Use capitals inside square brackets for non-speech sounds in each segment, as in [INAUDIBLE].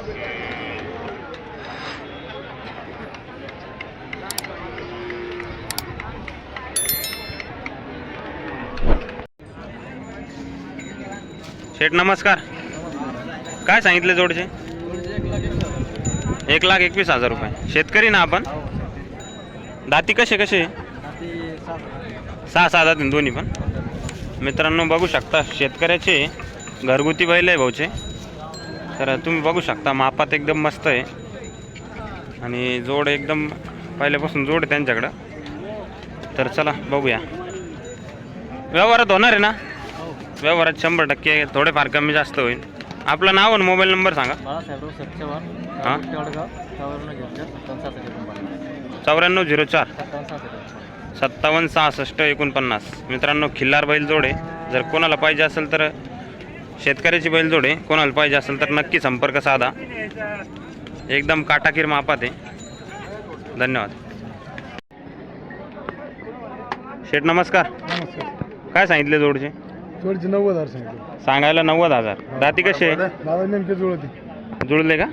शेठ नमस्कार. काय सांगितले जोडचे? एक लाख एकवीस हजार रुपये. शेतकरी ना आपण? दाती कसे कसे? सहा सहा दाती दोन्ही पण. मित्रांनो बघू शकता शेतकऱ्याचे घरगुती बैल आहे भाऊचे. तर तुम्ही बघू शकता मापात एकदम मस्त आहे. आणि जोड एकदम पहिल्यापासून जोड आहे त्यांच्याकडं. तर चला बघूया. व्यवहारात होणार आहे ना? व्यवहारात शंभर टक्के थोडेफार कमी जास्त होईल. आपलं नाव आणि मोबाईल नंबर सांगा. हां? चौऱ्याण्णव झिरो चार सत्तावन्न सहासष्ट एकोणपन्नास. सत्तावन्न सहासष्ट एकोणपन्नास. मित्रांनो खिल्लार बैल जोडे जर कोणाला पाहिजे असेल तर शेतकऱ्याची बैल जोडे कोणाला पाहिजे असेल तर नक्की संपर्क साधा. एकदम काटाकीर मापात आहे. धन्यवाद. शेठ नमस्कार. काय सांगितले जोडचे? जोडीचे नव्वद हजार सांगितले. सांगायला नव्वद हजार. दाती कसे दादा नेमके जुळते. जुळले का?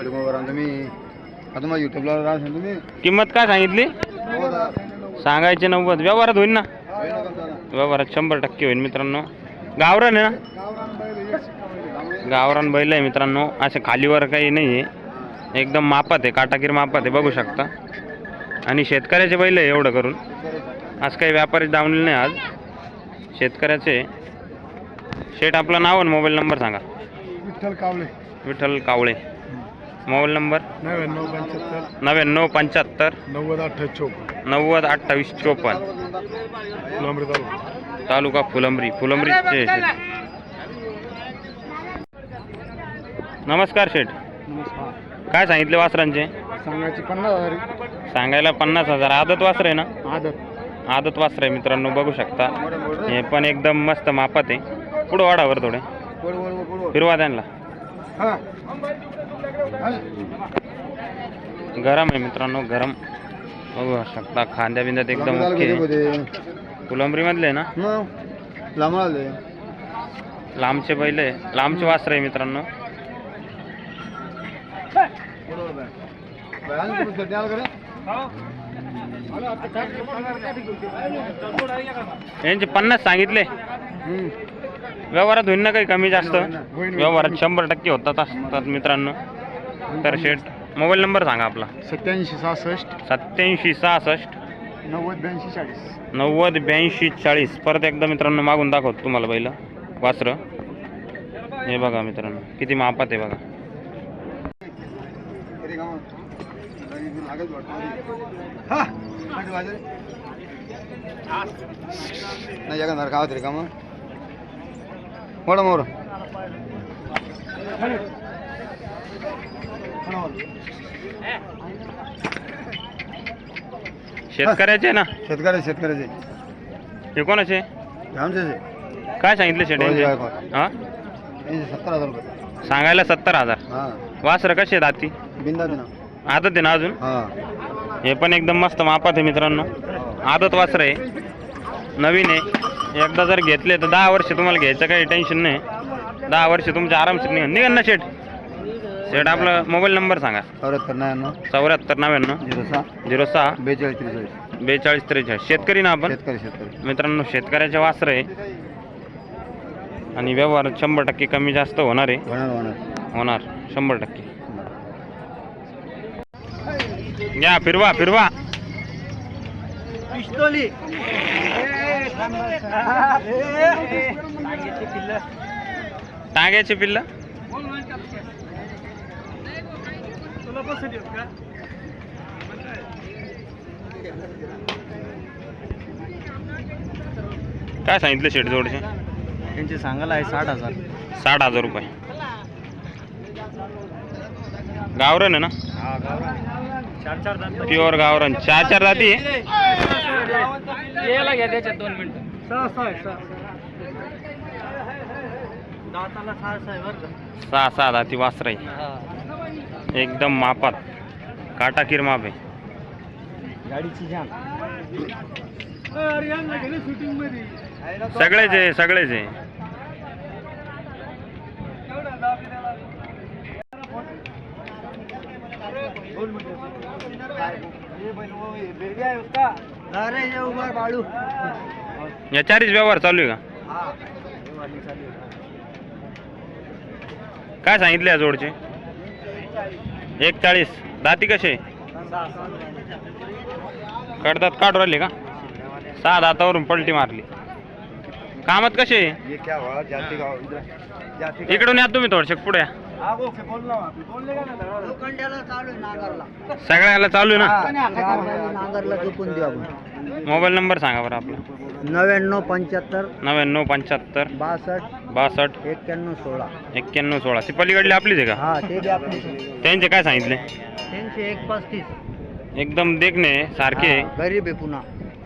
तुम्ही युट्यूबला तुम्ही किंमत काय सांगितली? सांगायचे नव्वद. व्यवहारात होईल ना? व्यवहारात शंभर टक्के होईल मित्रांनो. गावरान आहे ना? गावरान बैल आहे. मित्रांनो. असे खालीवर काही नाही आहे. एकदम मापात आहे काटाकीर मापात आहे बघू शकता. आणि शेतकऱ्याचे बैल आहे एवढं करून. आज काही व्यापारी दावलेले नाही आज. शेतकऱ्याचे. शेठ आपलं नाव आणि मोबाईल नंबर सांगा. विठ्ठल कावळे. विठ्ठल कावळे. Mobile number? नव्याण्णव पंच्याहत्तर. नव्याण्णव पंच्याहत्तर. नव्वद अठ्ठावीस चौपन्न. नव्वद अठ्ठावीस चोपन्न. तालुका फुलंब्री. फुलंब्रीचे शेठ नमस्कार शेठ. नमस्कार. काय सांगितले वासरांचे? सांगायचे पन्नास हजार. सांगायला पन्नास हजार. आदत वासर आहे ना? आदत. आदत वासर आहे मित्रांनो बघू शकता. हे पण एकदम मस्त मापात आहे. पुढं वाढावर थोडे. फिरवा त्यांना. हा. गरम आहे मित्रांनो गरम. बघू शकता खांद्या बिंद्यात एकदम ओके. फुलंब्री मधले ना लांबचे बैल आहे लांबचे वासर आहे मित्रांनो. यांचे पन्नास सांगितले. व्यवहारात होईल ना काही कमी जास्त? व्यवहारात शंभर टक्के होतात असतात मित्रांनो. तर शेठ मोबाईल नंबर सांगा आपला. सत्याऐंशी सहासष्ट. सत्याऐंशी सहासष्ट. नव्वद ब्याऐंशी चाळीस. नव्वद ब्याऐंशी चाळीस. परत एकदा मित्रांनो मागून दाखवतो तुम्हाला पहिलं वासरं. हे बघा मित्रांनो किती मापात आहे बघा. नाही एखादा गावात रे का मग? मोडा मोर शेतकऱ्याचे ना? शेतकरी शेतकऱ्याचे हे कोणाचे? आमचे काय सांगितले शेट. हा? सत्तर हजार रुपये. सांगायला सत्तर हजार. हा. वासरं कसे आहेत आती बिंदा ना. आदत आहे ना अजून? हा. हे पण एकदम मस्त मापात आहे मित्रांनो. आदत वासर आहे. नवीन आहे. एकदा जर घेतले तर दहा वर्ष तुम्हाला घ्यायचं काही टेन्शन नाही. दहा वर्ष तुमच्या आरामशीर निघा निघन ना शेठ शेठ आपला मोबाईल नंबर सांगा. चौऱ्याहत्तर नव्याण्णव. चौऱ्याहत्तर नव्याण्णव. झिरो सहा. झिरो सहा. बेचाळीस त्रेचाळीस. बेचाळीस त्रेचाळीस. शेतकरी ना आपण? शेतकरी शेतकरी. मित्रांनो शेतकऱ्याचे वासर आहे. आणि व्यवहार शंभर टक्के कमी जास्त होणार आहे. होणार होणार. होणार. शंभर टक्के. घ्या फिरवा फिरवा. टांग्याचे पिल्ल? काय सांगितलं शेट जोडचे? त्यांचे सांगायला आहे साठ हजार. साठ हजार रुपये. गावरण आहे ना? चार चार दात प्युअर गावरण चार चार जाती आहे? यायला घ्या त्याच्यात दोन मिनिटं. सहा सहा आहे, सहा दाताला सहा सहा आहे बरं का. सहा सहा जाती वासर आहे हा. एकदम मापात. काटाकीर माप आहे. गाडीची जान. सगळेच आहे सगळेच आहे. अरे ये उमर बाळू. या चारीच व्यवहार चालू आहे का? काय सांगितले या जोडचे? एक चाळीस दाती कसे? कडदात काढू राहिले का? सहा दातावरून पलटी मारली. कामात कसे? इकडून या तुम्ही थोडसे पुढे सगळ्याला चालू आहे ना? मोबाईल नंबर सांगा बरं आपला. नव्याण्णव पंच्याहत्तर नव्याण्णव पंच्याहत्तर. बासष्ट. बासष्ट. एक्क्याण्णव सोळा. एक्क्याण्णव सोळा. ती पलीकडली आपलीच आहे का? हा ते बी आपले त्यांचे काय सांगितले? त्यांचे एक पस्तीस. एकदम देखणे सारखे. हा, गरीब आहे पुन्हा.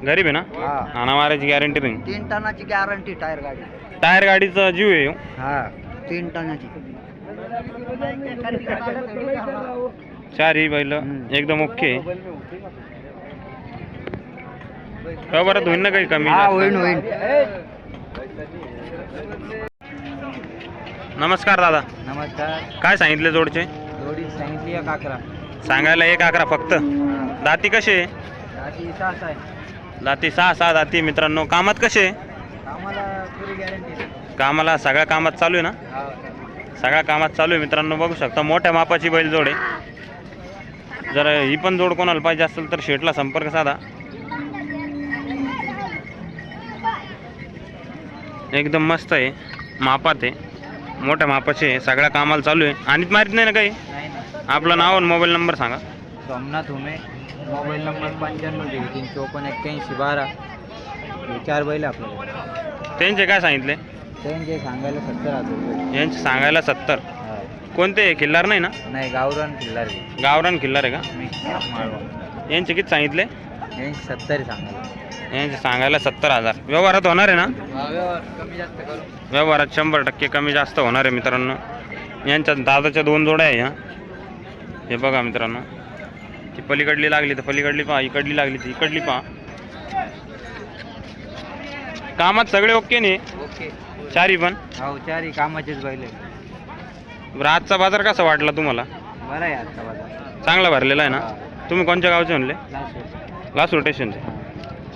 गरीब आहे ना? हा. आणा मारायची गॅरंटी नाही. तीन टनाची गॅरंटी टायर गाडी. टायर गाडीचा जीव आहे ह्यो. हा तीन टनाची. चारही बैल. हम्म. एकदम ओके. हो बरं होईन ना काही कमी? हा जास्त? होईन होईन. नमस्कार दादा. नमस्कार. काय सांगितले जोडचे? जोडी सांगितली एक अकरा. सांगायला एक अकरा फक्त. दाती कसे आधी सात आहे. दाती सहा सहा दाती मित्रांनो. कामात कसे आम्हाला पुरी गॅरंटी कामाला सगळ्या कामात चालू आहे ना? सगळ्या कामात चालू आहे मित्रांनो. बघू शकता मोठ्या मापाची बैल जोड आहे. जर ही पण जोड कोणाला पाहिजे असेल तर शेटला संपर्क साधा. एकदम मस्त आहे. मापात आहे. मोठ्या मापाचे आहे सगळ्या कामाला चालू आहे. आणि मारित नाही ना काही? आपलं नाव आणि मोबाईल नंबर सांगा. सोमनाथ उमे. मोबाईल नंबर पंच्याण्णव तीन चोपन्न एक्क्याऐंशी बारा. चार बैल आपल्याला त्यांचे काय सांगितले? त्यांचे सांगायला सत्तर हजार यांचे सांगायला सत्तर. कोणते? खिल्लार नाही ना? नाही गावरान किल्लार गावरान खिल्लार आहे का? यांचे किती सांगितले? यांची सत्तर सांगायला. यांचे सांगायला सत्तर हजार. व्यवहारात होणार आहे ना? व्यवहारात शंभर टक्के कमी जास्त होणार आहे मित्रांनो. यांच्या दादाच्या दोन जोड्या आहे ह्या हे बघा मित्रांनो. ती पलीकडली लागली तर पलीकडली पहा इकडली लागली तर इकडली पहा. कामात सगळे ओके नाही ओके. चारी पण? हो चारही कामाचेच बैल आजचा बाजार कसा वाटला तुम्हाला? बरं आहे बाजार. चांगला भरलेला आहे ना? तुम्ही कोणत्या गावचे म्हणले? लास्ट लास्ट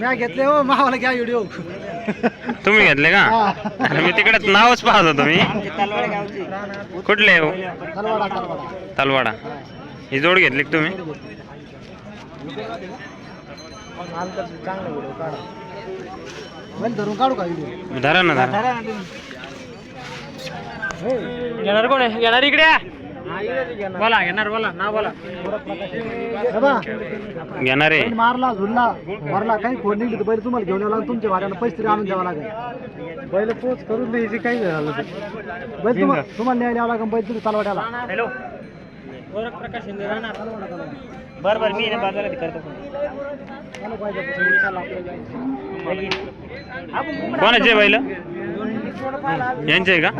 मी घेतले हो? मावाला घ्या व्हिडिओ [LAUGHS] तुम्ही घेतले का? अरे मी तिकडे नावच पाहत होतो मी तलवाड गावची. कुठले हो? तलवाडा ही जोड घेतली का तुम्ही? धरून काढू का व्हिडिओ धरा ना धरा. घेणार कोण आहे? घेणार इकडे. बोला घेणार बोला ना बोला. घेणार आहे. मारला झुलला मारला काही खोड निघली तर बैल तुम्हाला घेऊन यावं लागेल तुमच्या भाड्यानं पैसे तरी आणून द्यावा लागेल. बैल पोच करून द्यायची काही झालं. बैल तुम्हाला तुम्हाला न्यायला यावं लागेल बैल तुम्ही तलवाड्याला हॅलो. गोरख प्रकाश शिंदे राहणार. बरं बरं मी ना बाजारात करतो कोणाचे बैल यांचे का?